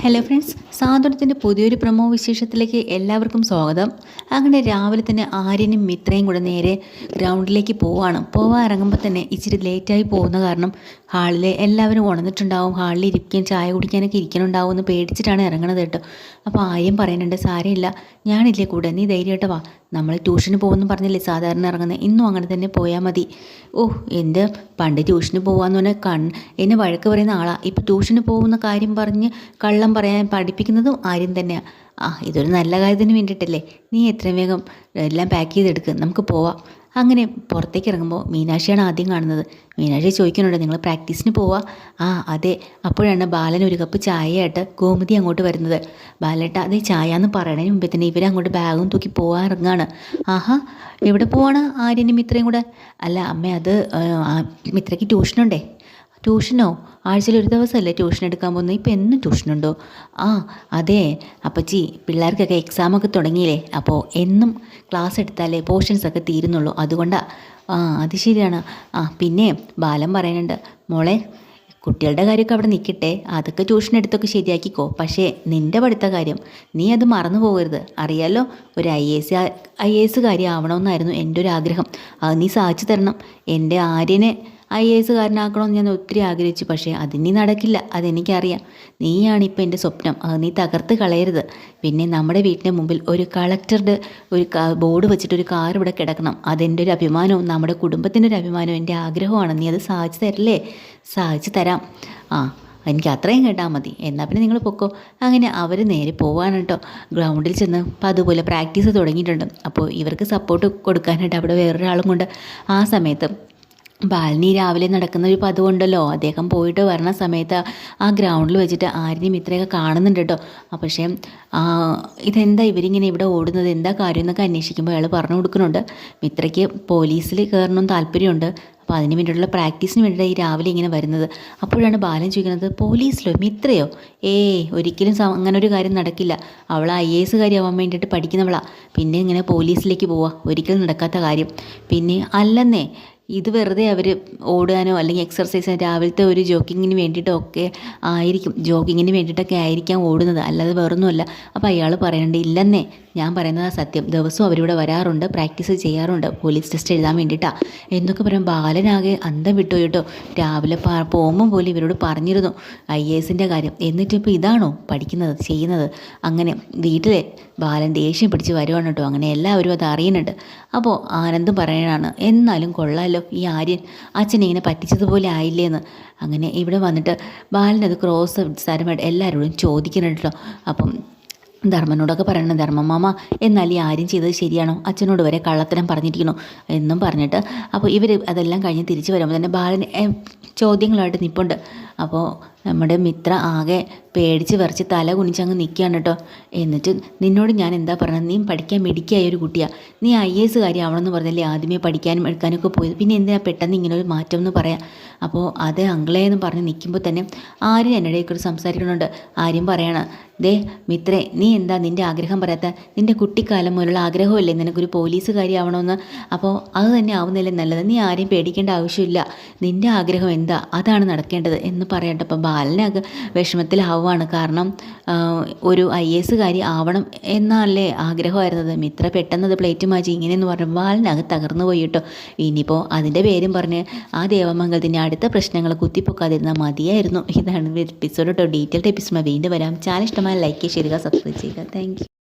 Hello friends സാന്ത്വനത്തിന്റെ പുതിയൊരു promo വിശേഷത്തിലേക്ക് എല്ലാവർക്കും സ്വാഗതം. അങ്ങനെ രാവിലെ തന്നെ ആര്യനും മിത്രയും കൂടെ നേരെ ഗ്രൗണ്ടിലേക്ക് പോവാണ്. പോവാൻ ഇറങ്ങുമ്പോൾ തന്നെ ഇച്ചിരി ലേറ്റായി പോകുന്ന കാരണം ഹാളിൽ എല്ലാവരും ഉണർന്നിട്ടുണ്ടാവും. ഹാളിൽ ഇരിക്കുകയും ചായ കുടിക്കാനൊക്കെ ഇരിക്കണുണ്ടാവും എന്ന് പേടിച്ചിട്ടാണ് ഇറങ്ങണത് കേട്ടോ. അപ്പോൾ ആര്യം പറയുന്നുണ്ട് സാരമില്ല ഞാനില്ലേ കൂടെ? നീ ധൈര്യമായിട്ട് വാ. നമ്മൾ ട്യൂഷന് പോകുമെന്ന് പറഞ്ഞില്ലേ സാധാരണ ഇറങ്ങുന്നത് ഇന്നും അങ്ങനെ തന്നെ പോയാൽ മതി. ഓ എന്റെ പണ്ട് ട്യൂഷന് പോകാമെന്ന് പറഞ്ഞാൽ കൺ എന്നെ വഴക്ക് പറയുന്ന ആളാണ് ഇപ്പോൾ ട്യൂഷന് പോകുന്ന കാര്യം പറഞ്ഞ് കള്ളം പറയാൻ പഠിപ്പിക്കുന്നതും ആര്യം തന്നെയാണ് ആ ഇതൊരു നല്ല കാര്യത്തിന് വേണ്ടിയിട്ടല്ലേ? നീ എത്രയും വേഗം എല്ലാം പാക്ക് ചെയ്തെടുക്കുക നമുക്ക് പോവാം. അങ്ങനെ പുറത്തേക്ക് ഇറങ്ങുമ്പോൾ മീനാക്ഷിയാണ് ആദ്യം കാണുന്നത്. മീനാക്ഷി ചോദിക്കുന്നുണ്ട് നിങ്ങൾ പ്രാക്ടീസിന് പോവാ? ആ അതെ. അപ്പോഴാണ് ബാലൻ ഒരു കപ്പ് ചായയായിട്ട് ഗോമതി അങ്ങോട്ട് വരുന്നത്. ബാലേട്ട അതേ ചായ എന്ന് പറയണതിന് മുമ്പേ തന്നെ ഇവരങ്ങോട്ട് ബാഗും തൂക്കി പോകാൻ ഇറങ്ങാണ് ആഹാ എവിടെ പോവാണ് ആര്യനും മിത്രയും കൂടെ? അല്ല അമ്മ അത് മിത്രയ്ക്ക് ട്യൂഷനുണ്ടേ ട്യൂഷനോ? ആഴ്ചയിൽ ഒരു ദിവസമല്ലേ ട്യൂഷൻ എടുക്കാൻ പോകുന്നത്? ഇപ്പം എന്നും ട്യൂഷനുണ്ടോ? ആ അതെ. അപ്പച്ചി പിള്ളേർക്കൊക്കെ എക്സാമൊക്കെ തുടങ്ങിയില്ലേ? അപ്പോൾ എന്നും ക്ലാസ് എടുത്താലേ പോർഷൻസ് ഒക്കെ തീരുന്നുള്ളൂ. അതുകൊണ്ടാണ് ആ അത് ശരിയാണ്. ആ പിന്നെ ബാലം പറയുന്നുണ്ട് മോളെ കുട്ടികളുടെ കാര്യമൊക്കെ അവിടെ നിൽക്കട്ടെ അതൊക്കെ ട്യൂഷൻ എടുത്തൊക്കെ ശരിയാക്കിക്കോ. പക്ഷേ നിന്റെ പഠിത്ത കാര്യം നീ അത് മറന്നു പോകരുത്. അറിയാലോ ഒരു I A S I A S കാര്യം ആവണമെന്നായിരുന്നു എന്റെ ഒരു ആഗ്രഹം. അത് നീ സാധിച്ചു തരണം. എന്റെ ആര്യനെ ഐ എ എസ്സുകാരനാക്കണമെന്ന് ഞാൻ ഒത്തിരി ആഗ്രഹിച്ചു പക്ഷേ അതിനി നടക്കില്ല. അതെനിക്കറിയാം. നീയാണ് ഇപ്പോൾ എന്റെ സ്വപ്നം. അത് നീ തകർത്ത് കളയരുത്. പിന്നെ നമ്മുടെ വീട്ടിന്റെ മുമ്പിൽ ഒരു കളക്ടറുടെ ഒരു ബോർഡ് വെച്ചിട്ട് ഒരു കാർ ഇവിടെ കിടക്കണം. അതെന്റെ ഒരു അഭിമാനവും നമ്മുടെ കുടുംബത്തിന്റെ ഒരു അഭിമാനവും എന്റെ ആഗ്രഹമാണ് നീ അത് സാധിച്ചു തരില്ലേ? സാധിച്ചു തരാം. ആ എനിക്ക് അത്രയും കേട്ടാൽ മതി. എന്നാൽ പിന്നെ നിങ്ങൾ പൊക്കോ. അങ്ങനെ അവർ നേരെ പോവാണ് കേട്ടോ. ഗ്രൗണ്ടിൽ ചെന്ന് അപ്പം അതുപോലെ പ്രാക്ടീസ് തുടങ്ങിയിട്ടുണ്ട്. അപ്പോൾ ഇവർക്ക് സപ്പോർട്ട് കൊടുക്കാനായിട്ട് അവിടെ വേറൊരാളും കൊണ്ട് ആ സമയത്ത് ബാലിനി രാവിലെ നടക്കുന്ന ഒരു പതിവുണ്ടല്ലോ. അദ്ദേഹം പോയിട്ട് വരണ സമയത്ത് ആ ഗ്രൗണ്ടിൽ വെച്ചിട്ട് ആരിനെയും ഇത്രയൊക്കെ കാണുന്നുണ്ട് കേട്ടോ. പക്ഷേ ഇതെന്താ ഇവരിങ്ങനെ ഇവിടെ ഓടുന്നത്? എന്താ കാര്യം എന്നൊക്കെ അന്വേഷിക്കുമ്പോൾ അയാൾ പറഞ്ഞു കൊടുക്കുന്നുണ്ട്. മിത്രയ്ക്ക് പോലീസിൽ കയറണമെന്ന് താല്പര്യമുണ്ട്. അപ്പോൾ അതിന് വേണ്ടിയിട്ടുള്ള പ്രാക്ടീസിന് വേണ്ടിയിട്ട് ഈ രാവിലെ ഇങ്ങനെ വരുന്നത്. അപ്പോഴാണ് ബാലൻ ചോദിക്കുന്നത് പോലീസിലോ? മിത്രയോ? ഏ ഒരിക്കലും അങ്ങനെ ഒരു കാര്യം നടക്കില്ല. അവൾ ഐ എ എസ് കാര്യമാവാൻ വേണ്ടിയിട്ട് പഠിക്കുന്നവളാണ് പിന്നെ ഇങ്ങനെ പോലീസിലേക്ക് പോവുക ഒരിക്കലും നടക്കാത്ത കാര്യം. പിന്നെ അല്ലെന്നേ ഇത് വെറുതെ അവർ ഓടാനോ അല്ലെങ്കിൽ എക്സർസൈസ് രാവിലത്തെ ഒരു ജോക്കിങ്ങിന് വേണ്ടിയിട്ടോ ഒക്കെ ആയിരിക്കും. ജോഗിങ്ങിന് വേണ്ടിയിട്ടൊക്കെ ആയിരിക്കാം ഓടുന്നത്. അല്ലാതെ വേറൊന്നുമല്ല. അപ്പോൾ അയാൾ പറയണ്ടേ ഇല്ലെന്നേ ഞാൻ പറയുന്നത് സത്യം. ദിവസവും അവരിവിടെ വരാറുണ്ട് പ്രാക്ടീസ് ചെയ്യാറുണ്ട്. പോലീസ് ടെസ്റ്റ് എഴുതാൻ വേണ്ടിയിട്ടാണ് എന്നൊക്കെ പറയാം ബാലനാകെ അന്തം വിട്ടു കേട്ടോ. രാവിലെ പോകുമ്പം പോലും ഇവരോട് പറഞ്ഞിരുന്നു ഐ എ എസിന്റെ കാര്യം. എന്നിട്ടിപ്പോൾ ഇതാണോ പഠിക്കുന്നത് ചെയ്യുന്നത്? അങ്ങനെ വീട്ടിലെ ബാലൻ ദേഷ്യം പിടിച്ച് വരുവാണ് കേട്ടോ. അങ്ങനെ എല്ലാവരും അത് അറിയുന്നുണ്ട്. അപ്പോൾ ആനന്ദം പറയാനാണ് എന്നാലും കൊള്ളാമല്ലോ ഈ ആര്യൻ. അച്ഛൻ ഇങ്ങനെ പറ്റിച്ചതുപോലെ ആയില്ലേന്ന്. അങ്ങനെ ഇവിടെ വന്നിട്ട് ബാലനത് ക്രോസ് സാരമായിട്ട് എല്ലാവരോടും ചോദിക്കുന്നുണ്ടല്ലോ അപ്പം ധർമ്മനോടൊക്കെ പറയണം ധർമ്മമാമ എന്നാൽ ഈ ആര്യം ചെയ്തത് ശരിയാണോ? അച്ഛനോട് വരെ കള്ളത്തരം പറഞ്ഞിരിക്കുന്നു. എന്നും പറഞ്ഞിട്ട് അപ്പോൾ ഇവർ അതെല്ലാം കഴിഞ്ഞ് തിരിച്ചു വരുമ്പോൾ തന്നെ ബാലൻ ചോദ്യങ്ങളായിട്ട് നിൽപ്പുണ്ട് അപ്പോൾ നമ്മുടെ മിത്ര ആകെ പേടിച്ച് വരച്ച് തല കുനിച്ചങ്ങ് നിൽക്കുകയാണ് കേട്ടോ. എന്നിട്ട് നിന്നോട് ഞാൻ എന്താ പറഞ്ഞത്? നീ പഠിക്കാൻ മെഡിക്കായ ഒരു കുട്ടിയാണ് നീ ഐ എസ് കാര്യമാവണമെന്ന് പറഞ്ഞല്ലേ ആദ്യമേ പഠിക്കാനും എടുക്കാനൊക്കെ പോയത്? പിന്നെ എന്തിനാ പെട്ടെന്ന് ഇങ്ങനെ ഒരു മാറ്റം എന്ന് പറയാം? അപ്പോൾ അത് അങ്കിളേ എന്ന് പറഞ്ഞ് നിൽക്കുമ്പോൾ തന്നെ ആരും എന്നോടേക്കൂടെ സംസാരിക്കണുണ്ട് ആരും പറയണം. ദേ മിത്രേ നീ എന്താ നിന്റെ ആഗ്രഹം പറയാത്ത? നിന്റെ കുട്ടിക്കാലം മുതലുള്ള ആഗ്രഹമല്ലേ നിനക്കൊരു പോലീസ് കാര്യമാവണമെന്ന് അപ്പോൾ അത് തന്നെ ആവുന്നില്ലേ നല്ലത്? നീ ആരെയും പേടിക്കേണ്ട ആവശ്യമില്ല. നിന്റെ ആഗ്രഹം എന്താ? അതാണ് നടക്കേണ്ടത് എന്ന് പറയട്ടെ അപ്പം ബാലനൊക്കെ വിഷമത്തിലാവുകയാണ് കാരണം ഒരു ഐ എസ് കാരി ആവണം എന്നല്ലേ ആഗ്രഹമായിരുന്നത്. മിത്ര അത് പ്ലേറ്റ് മാറ്റി ഇങ്ങനെയെന്ന് പറഞ്ഞു ബാലനകത്ത് തകർന്നു പോയി കേട്ടോ. ഇനിയിപ്പോൾ അതിന്റെ പേരും പറഞ്ഞ് ആ ദേവമംഗലത്തിന്റെ അടുത്ത പ്രശ്നങ്ങൾ കുത്തിപ്പൊക്കാതിരുന്നാൽ മതിയായിരുന്നു. ഇതാണ് എപ്പിസോഡ് കേട്ടോ ഡീറ്റെയിൽഡ് എപ്പിസോഡ് വീണ്ടും വരാം. ചാനൽ ഇഷ്ടമായ ലൈക്ക് ചെയ്യുക സബ്സ്ക്രൈബ് ചെയ്യുക. താങ്ക്